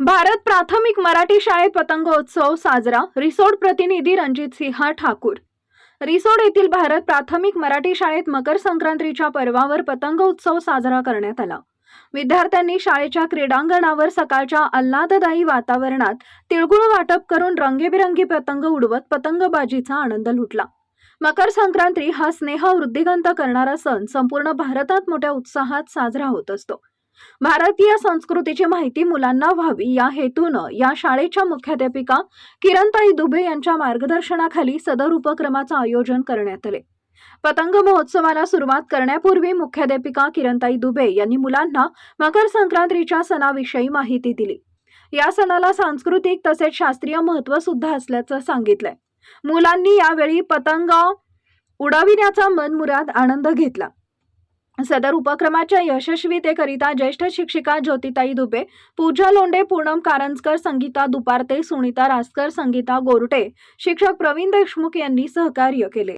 भारत प्राथमिक मराठी शाळेत पतंगोत्सव साजरा. रिसोड प्रतिनिधी रणजित सिंह ठाकूर. रिसोड येथील भारत प्राथमिक मराठी शाळेत मकर संक्रांतीच्या पर्वावर पतंग उत्सव साजरा करण्यात आला. विद्यार्थ्यांनी शाळेच्या क्रीडांगणावर सकाळच्या आल्हाददायी वातावरणात तिळगुळ वाटप करून रंगीबेरंगी पतंग उडवत पतंगबाजीचा आनंद लुटला. मकर संक्रांती हा स्नेह वृद्धिगंत करणारा सण संपूर्ण भारतात मोठ्या उत्साहात साजरा होत असतो. भारतीय संस्कृतीची माहिती मुलांना व्हावी. या हेतूनं या शाळेच्या मुख्याध्यापिका किरणताई दुबे यांच्या मार्गदर्शनाखाली सदर उपक्रमाचं आयोजन करण्यात आले. पतंग महोत्सवाला सुरुवात करण्यापूर्वी मुख्याध्यापिका किरणताई दुबे यांनी मुलांना मकर संक्रांतीच्या सणाविषयी माहिती दिली. या सणाला सांस्कृतिक तसेच शास्त्रीय महत्त्व सुद्धा असल्याचं सांगितलंय. मुलांनी यावेळी पतंग उडविण्याचा मनमुराद आनंद घेतला. सदर उपक्रमाच्या यशस्वीतेकरिता ज्येष्ठ शिक्षिका ज्योतिताई दुबे पूजा लोंडे पूनम कारंजकर संगीता दुपारते सुनीता रासकर संगीता गोरटे शिक्षक प्रवीण देशमुख यांनी सहकार्य केले.